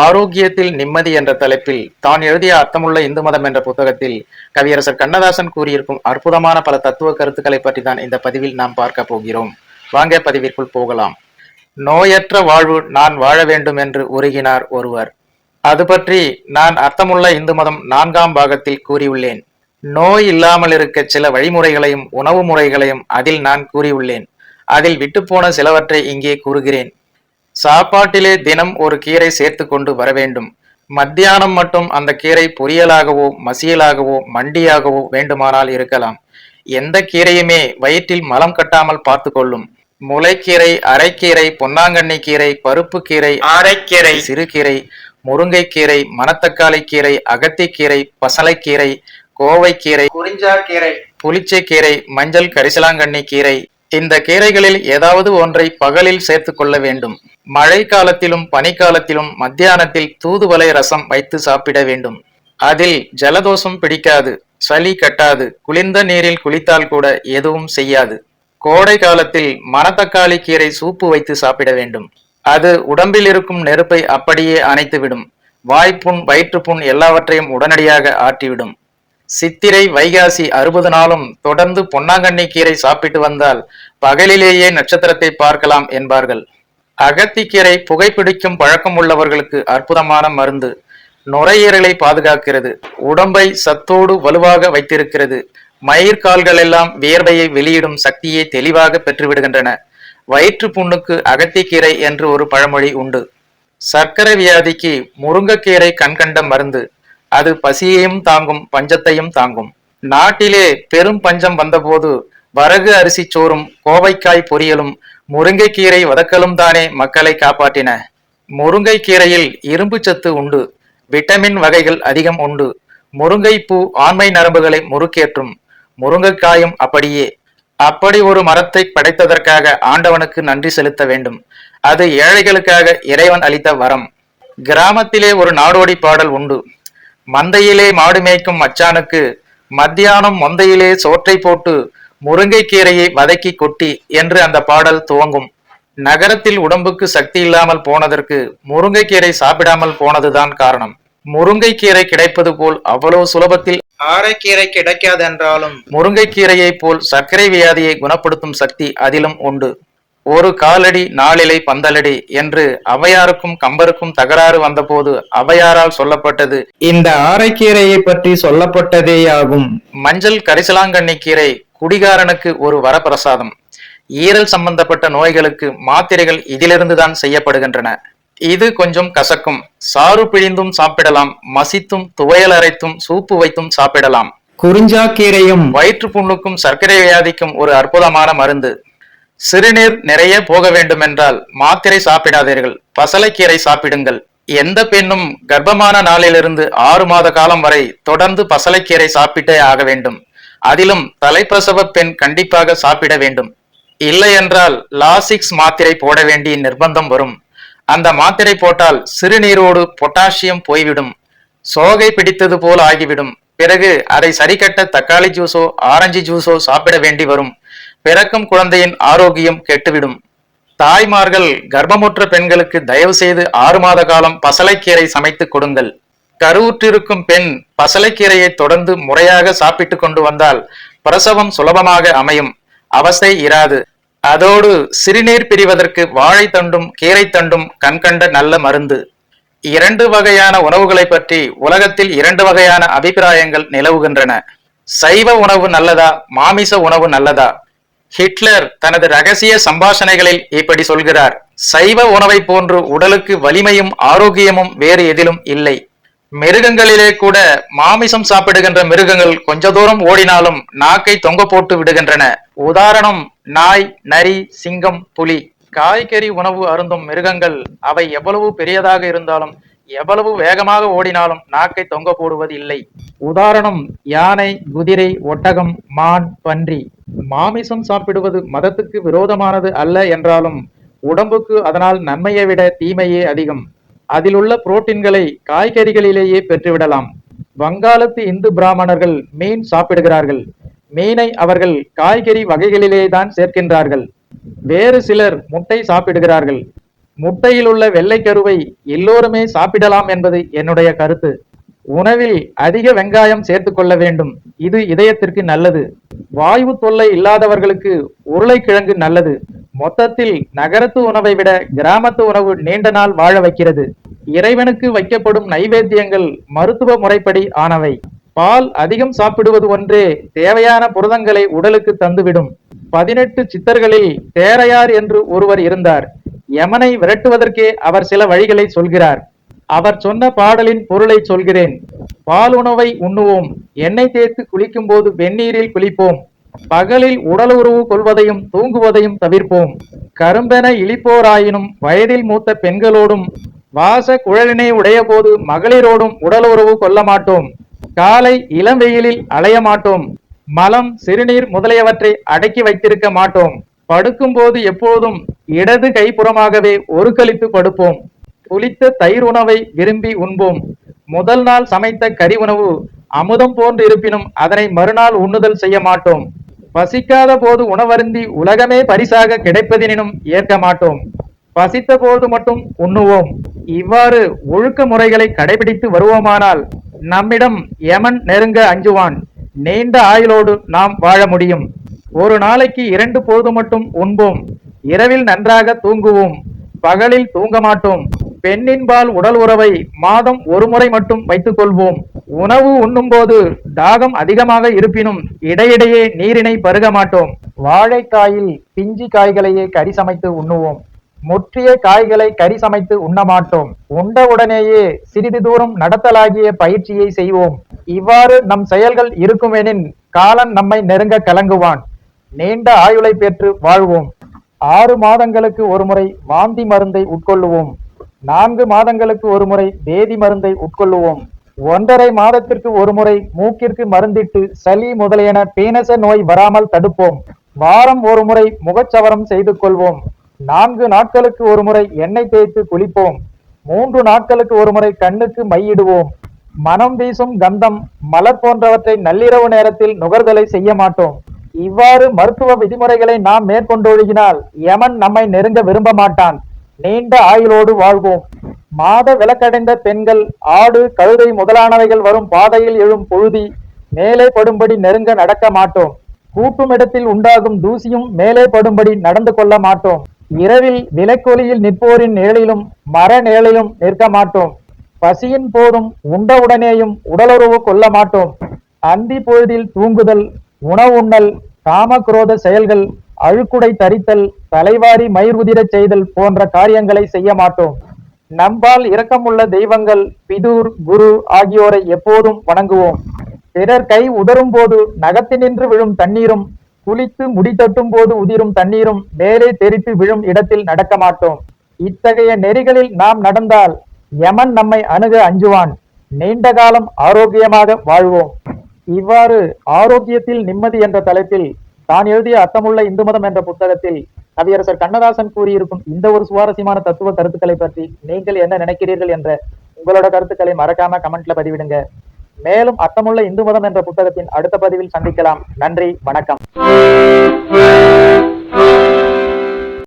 ஆரோக்கியத்தில் நிம்மதி என்ற தலைப்பில் தான் எழுதிய அர்த்தமுள்ள இந்து மதம் என்ற புத்தகத்தில் கவியரசர் கண்ணதாசன் கூறியிருக்கும் அற்புதமான பல தத்துவ கருத்துக்களை பற்றி தான் இந்த பதிவில் நாம் பார்க்க போகிறோம். வாங்க பதிவிற்குள் போகலாம். நோயற்ற வாழ்வு நான் வாழ வேண்டும் என்று உருகினார் ஒருவர். அது பற்றி நான் அர்த்தமுள்ள இந்து மதம் நான்காம் பாகத்தில் கூறியுள்ளேன். நோய் இல்லாமல் இருக்க சில வழிமுறைகளையும் உணவு முறைகளையும் அதில் நான் கூறியுள்ளேன். அதில் விட்டுப்போன சிலவற்றை இங்கே கூறுகிறேன். சாப்பாட்டிலே தினம் ஒரு கீரை சேர்த்து கொண்டு வர வேண்டும். மத்தியானம் மட்டும் அந்த கீரை பொரியலாகவோ மசியலாகவோ மண்டியாகவோ வேண்டுமானால் இருக்கலாம். எந்த கீரையுமே வயிற்றில் மலம் கட்டாமல் பார்த்து கொள்ளும். முளைக்கீரை அரைக்கீரை பொன்னாங்கண்ணி கீரை பருப்பு கீரை ஆரைக்கீரை. சிறுகீரை முருங்கைக்கீரை மணத்தக்காளி கீரை அகத்திக்கீரை பசலைக்கீரை கோவைக்கீரை குறிஞ்சாக்கீரை. புளிச்சைக்கீரை மஞ்சள் கரிசலாங்கண்ணி கீரை இந்த கீரைகளில் ஏதாவது ஒன்றை பகலில் சேர்த்து கொள்ள வேண்டும். மழை காலத்திலும் பனிக்காலத்திலும் மத்தியானத்தில் தூதுவளை ரசம் வைத்து சாப்பிட வேண்டும். அதில் ஜலதோஷம் பிடிக்காது சளி கட்டாது குளிர்ந்த நீரில் குளித்தால் கூட எதுவும் செய்யாது. கோடை காலத்தில் மணத்தக்காளி கீரை சூப்பு வைத்து சாப்பிட வேண்டும். அது உடம்பில் இருக்கும் நெருப்பை அப்படியே அணைத்துவிடும். வாய்ப்புண் வயிற்றுப்புண் எல்லாவற்றையும் உடனடியாக ஆற்றிவிடும். சித்திரை வைகாசி அறுபது நாளும் தொடர்ந்து பொன்னாங்கண்ணி கீரை சாப்பிட்டு வந்தால் பகலிலேயே நட்சத்திரத்தை பார்க்கலாம் என்பார்கள். அகத்திக்கீரை புகைப்பிடிக்கும் பழக்கம் உள்ளவர்களுக்கு அற்புதமான மருந்து. நுரையீரலை பாதுகாக்கிறது. உடம்பை சத்தோடு வலுவாக வைத்திருக்கிறது. மயிர்கால்கள் எல்லாம் வியர்வையை வெளியிடும் சக்தியை தெளிவாக பெற்றுவிடுகின்றன. வயிற்று புண்ணுக்கு அகத்திக்கீரை என்று ஒரு பழமொழி உண்டு. சர்க்கரை வியாதிக்கு முருங்கைக்கீரை கண்கண்ட மருந்து. அது பசியையும் தாங்கும் பஞ்சத்தையும் தாங்கும். நாட்டிலே பெரும் பஞ்சம் வந்தபோது வரகு அரிசி சோறும் கோவைக்காய் பொரியலும் முருங்கைக்கீரை வதக்கலும் தானே மக்களை காப்பாற்றின. முருங்கைக்கீரையில் இரும்பு சத்து உண்டு விட்டமின் வகைகள் அதிகம் உண்டு. முருங்கைப்பூ ஆண்மை நரம்புகளை முறுக்கேற்றும் முருங்கைக்காயும் அப்படியே. அப்படி ஒரு மரத்தை படைத்ததற்காக ஆண்டவனுக்கு நன்றி செலுத்த வேண்டும். அது ஏழைகளுக்காக இறைவன் அளித்த வரம். கிராமத்திலே ஒரு நாடோடி பாடல் உண்டு. மந்தையிலே மாடு மேய்க்கும் மச்சானுக்கு மத்தியானம் மந்தையிலே சோற்றை போட்டு முருங்கைக்கீரையை வதக்கி கொட்டி என்று அந்த பாடல் துவங்கும். நகரத்தில் உடம்புக்கு சக்தி இல்லாமல் போனதற்கு முருங்கைக்கீரை சாப்பிடாமல் போனதுதான் காரணம். முருங்கைக்கீரை கிடைப்பது போல் அவ்வளவு சுலபத்தில் ஆரைக்கீரை கிடைக்காதென்றாலும் முருங்கைக்கீரையை போல் சர்க்கரை வியாதியை குணப்படுத்தும் சக்தி அதிலும் உண்டு. ஒரு காலடி நாளிலை பந்தலடி என்று அவையாருக்கும் கம்பருக்கும் தகராறு வந்தபோது அவையாரால் சொல்லப்பட்டது. இந்த ஆரைக்கீரையை பற்றி சொல்லப்பட்டதேயாகும். மஞ்சள் கரிசலாங்கண்ணி கீரை குடிகாரனுக்கு ஒரு வரப்பிரசாதம். ஈரல் சம்பந்தப்பட்ட நோய்களுக்கு மாத்திரைகள் இதிலிருந்து தான் செய்யப்படுகின்றன. இது கொஞ்சம் கசக்கும். சாறு பிழிந்தும் சாப்பிடலாம். மசித்தும் துவையல் அரைத்தும் சூப்பு வைத்தும் சாப்பிடலாம். குறிஞ்சாக்கீரையும் வயிற்று புண்ணுக்கும் சர்க்கரை வியாதிக்கும் ஒரு அற்புதமான மருந்து. சிறுநீர் நிறைய போக வேண்டுமென்றால் மாத்திரை சாப்பிடாதீர்கள். பசலைக்கீரை சாப்பிடுங்கள். எந்த பெண்ணும் கர்ப்பமான நாளிலிருந்து ஆறு மாத காலம் வரை தொடர்ந்து பசலைக்கீரை சாப்பிட்டே ஆக வேண்டும். அதிலும் தலைப்பிரசவ பெண் கண்டிப்பாக சாப்பிட வேண்டும். இல்லை என்றால் லாசிக்ஸ் மாத்திரை போட வேண்டிய நிர்பந்தம் வரும். அந்த மாத்திரை போட்டால் சிறுநீரோடு பொட்டாசியம் போய்விடும். சோகை பிடித்தது போல் ஆகிவிடும். பிறகு அதை சரிக்கட்ட தக்காளி ஜூஸோ ஆரஞ்சு ஜூஸோ சாப்பிட வேண்டி வரும். பிறக்கும் குழந்தையின் ஆரோக்கியம் கெட்டுவிடும். தாய்மார்கள் கர்ப்பமுற்ற பெண்களுக்கு தயவு செய்து ஆறு மாத காலம் பசலைக்கீரை சமைத்து கொடுங்கள். கருவுற்றிருக்கும் பெண் பசலைக்கீரையை தொடர்ந்து முறையாக சாப்பிட்டு கொண்டு வந்தால் பிரசவம் சுலபமாக அமையும். அவசை இராது. அதோடு சிறுநீர் பிரிவதற்கு வாழைத்தண்டும் கீரைத்தண்டும் கண்கண்ட நல்ல மருந்து. இரண்டு வகையான உணவுகளை பற்றி உலகத்தில் இரண்டு வகையான அபிப்பிராயங்கள் நிலவுகின்றன. சைவ உணவு நல்லதா மாமிச உணவு நல்லதா? ஹிட்லர் தனது ரகசிய சம்பாஷணைகளில் இப்படி சொல்கிறார் சைவ உணவை போன்று உடலுக்கு வலிமையும் ஆரோக்கியமும் வேறு எதிலும் இல்லை. மிருகங்களிலே கூட மாமிசம் சாப்பிடுகின்ற மிருகங்கள் கொஞ்ச தூரம் ஓடினாலும் நாக்கை தொங்க போட்டு விடுகின்றன. உதாரணம் நாய் நரி சிங்கம் புலி. காய்கறி உணவு அருந்தும் மிருகங்கள் அவை எவ்வளவு பெரியதாக இருந்தாலும் எவ்வளவு வேகமாக ஓடினாலும் நாக்கை தொங்க போடுவது இல்லை உதாரணம் யானை குதிரை ஒட்டகம் மான் பன்றி. மாமிசம் சாப்பிடுவது மதத்துக்கு விரோதமானது அல்ல என்றாலும் உடம்புக்கு அதனால் நன்மையை விட தீமையே அதிகம். அதிலுள்ள புரோட்டீன்களை காய்கறிகளிலேயே பெற்றுவிடலாம். வங்காளத்து இந்து பிராமணர்கள் மீன் சாப்பிடுகிறார்கள். மீனை அவர்கள் காய்கறி வகைகளிலே தான் சேர்க்கின்றார்கள். வேறு சிலர் முட்டை சாப்பிடுகிறார்கள். முட்டையில் உள்ள வெள்ளைக்கருவை எல்லோருமே சாப்பிடலாம் என்பது என்னுடைய கருத்து. உணவில் அதிக வெங்காயம் சேர்த்துக் கொள்ள வேண்டும். இது இதயத்திற்கு நல்லது. வாயு தொல்லை இல்லாதவர்களுக்கு உருளைக்கிழங்கு நல்லது. மொத்தத்தில் நகரத்து உணவை விட கிராமத்து உணவு நீண்ட நாள் வாழ வைக்கிறது. இறைவனுக்கு வைக்கப்படும் நைவேத்தியங்கள் மருத்துவ முறைப்படி ஆனவை. பால் அதிகம் சாப்பிடுவது ஒன்றே தேவையான புரதங்களை உடலுக்கு தந்துவிடும். பதினெட்டு சித்தர்களில் தேரையார் என்று ஒருவர் இருந்தார். யமனை விரட்டுவதற்கே அவர் சில வழிகளை சொல்கிறார். அவர் சொன்ன பாடலின் பொருளை சொல்கிறேன். பால் உணவை உண்ணுவோம். எண்ணெய் தேய்த்து குளிக்கும் போது வெந்நீரில் குளிப்போம். பகலில் உடல் உறவு கொள்வதையும் தூங்குவதையும் தவிர்ப்போம். கரும்பென இழிப்போராயினும் வயதில் மூத்த பெண்களோடும் வாச குழலினை உடைய போது மகளிரோடும் உடல் உறவு கொள்ள மாட்டோம். காலை இளம் வெயிலில் அலைய மாட்டோம். மலம் சிறுநீர் முதலியவற்றை அடக்கி வைத்திருக்க மாட்டோம். படுக்கும்போது எப்போதும் இடது கைப்புறமாகவே ஒரு கழித்து படுப்போம். புளித்த தயிர் உணவை விரும்பி உண்போம். முதல் நாள் சமைத்த கறி உணவு அமுதம் போன்று இருப்பினும் அதனை மறுநாள் உண்ணுதல் செய்ய மாட்டோம். பசிக்காத போது உணவருந்தி உலகமே பரிசாக கிடைப்பதினும் ஏற்க மாட்டோம். பசித்த போது மட்டும் உண்ணுவோம். இவ்வாறு ஒழுக்க முறைகளை கடைபிடித்து வருவோமானால் நம்மிடம் யமன் நெருங்க அஞ்சுவான். நீண்ட ஆயுளோடு நாம் வாழ முடியும். ஒரு நாளைக்கு இரண்டு பொழுது மட்டும் உண்போம். இரவில் நன்றாக தூங்குவோம். பகலில் தூங்க மாட்டோம். பெண்ணின்பால் உடல் உறவை மாதம் ஒரு முறை மட்டும் வைத்துக் கொள்வோம் உணவு உண்ணும்போது தாகம் அதிகமாக இருப்பினும் இடையிடையே நீரினை பருக மாட்டோம். வாழைக்காயில் பிஞ்சி காய்களையே கறி சமைத்து உண்ணுவோம். முற்றிய காய்களை கறி சமைத்து உண்ண மாட்டோம். உண்டவுடனேயே சிறிது தூரம் நடத்தலாகிய பயிற்சியை செய்வோம். இவ்வாறு நம் செயல்கள் இருக்குமெனின் காலன் நம்மை நெருங்க கலங்குவான். நீண்ட ஆயுளை பெற்று வாழ்வோம். ஆறு மாதங்களுக்கு ஒருமுறை வாந்தி மருந்தை உட்கொள்ளுவோம். நான்கு மாதங்களுக்கு ஒருமுறை வேதி மருந்தை உட்கொள்ளுவோம். ஒன்றரை மாதத்திற்கு ஒருமுறை மூக்கிற்கு மருந்திட்டு சளி முதலியன பீனச நோய் வராமல் தடுப்போம். வாரம் ஒரு முறை முகச்சவரம் செய்து கொள்வோம். நான்கு நாட்களுக்கு ஒருமுறை எண்ணெய் தேய்த்து குளிப்போம். மூன்று நாட்களுக்கு ஒருமுறை கண்ணுக்கு மையிடுவோம். மனம் வீசும் கந்தம் மலர் போன்றவற்றை நள்ளிரவு நேரத்தில் நுகர்தலை செய்ய மாட்டோம். இவ்வாறு மருத்துவ விதிமுறைகளை நாம் மேற்கொண்டொழுகினால் யமன் நம்மை நெருங்க விரும்ப மாட்டான். நீண்ட ஆயுளோடு வாழ்வோம். மாத விளக்கடைந்த பெண்கள் ஆடு கழுதை முதலானவைகள் வரும் பாதையில் எழும் பொழுதி மேலே படும்படி நெருங்க நடக்க மாட்டோம். கூட்டும் இடத்தில் உண்டாகும் தூசியும் மேலே படும்படி நடந்து கொள்ள மாட்டோம். இரவில் விலைக்கொலியில் நிற்போரின் நிழலிலும் மர நிழலிலும் நிற்க மாட்டோம். பசியின் போதும் உண்டவுடனேயும் உடலுறவு கொள்ள மாட்டோம். அந்தி பொழுதில் தூங்குதல் உணவுண்ணல் காமக்ரோத செயல்கள் அழுக்குடை தரித்தல் தலைவாரி மயிர் உதிரச் செய்தல் போன்ற காரியங்களை செய்ய மாட்டோம். நம்பால் இரக்கமுள்ள தெய்வங்கள் பிதூர் குரு ஆகியோரை எப்போதும் வணங்குவோம். பிறர் கை உதரும் போது நகத்தினின்று விழும் தண்ணீரும் குளித்து முடித்தட்டும் போது உதிரும் தண்ணீரும் மேலே தெரித்து விழும் இடத்தில் நடக்க மாட்டோம். இத்தகைய நெறிகளில் நாம் நடந்தால் யமன் நம்மை அணுக அஞ்சுவான். நீண்ட காலம் ஆரோக்கியமாக வாழ்வோம். இவ்வாறு ஆரோக்கியத்தில் நிம்மதி என்ற தலைப்பில் தான் எழுதிய அர்த்தமுள்ள இந்து மதம் என்ற புத்தகத்தில் கவியரசர் கண்ணதாசன் கூறியிருக்கும் இந்த ஒரு சுவாரஸ்யமான தத்துவ கருத்துக்களை பற்றி நீங்கள் என்ன நினைக்கிறீர்கள் என்ற உங்களோட கருத்துக்களை மறக்காம கமெண்ட்ல பதிவிடுங்க. மேலும் அர்த்தமுள்ள இந்து மதம் என்ற புத்தகத்தின் அடுத்த பதிவில் சந்திக்கலாம். நன்றி வணக்கம்.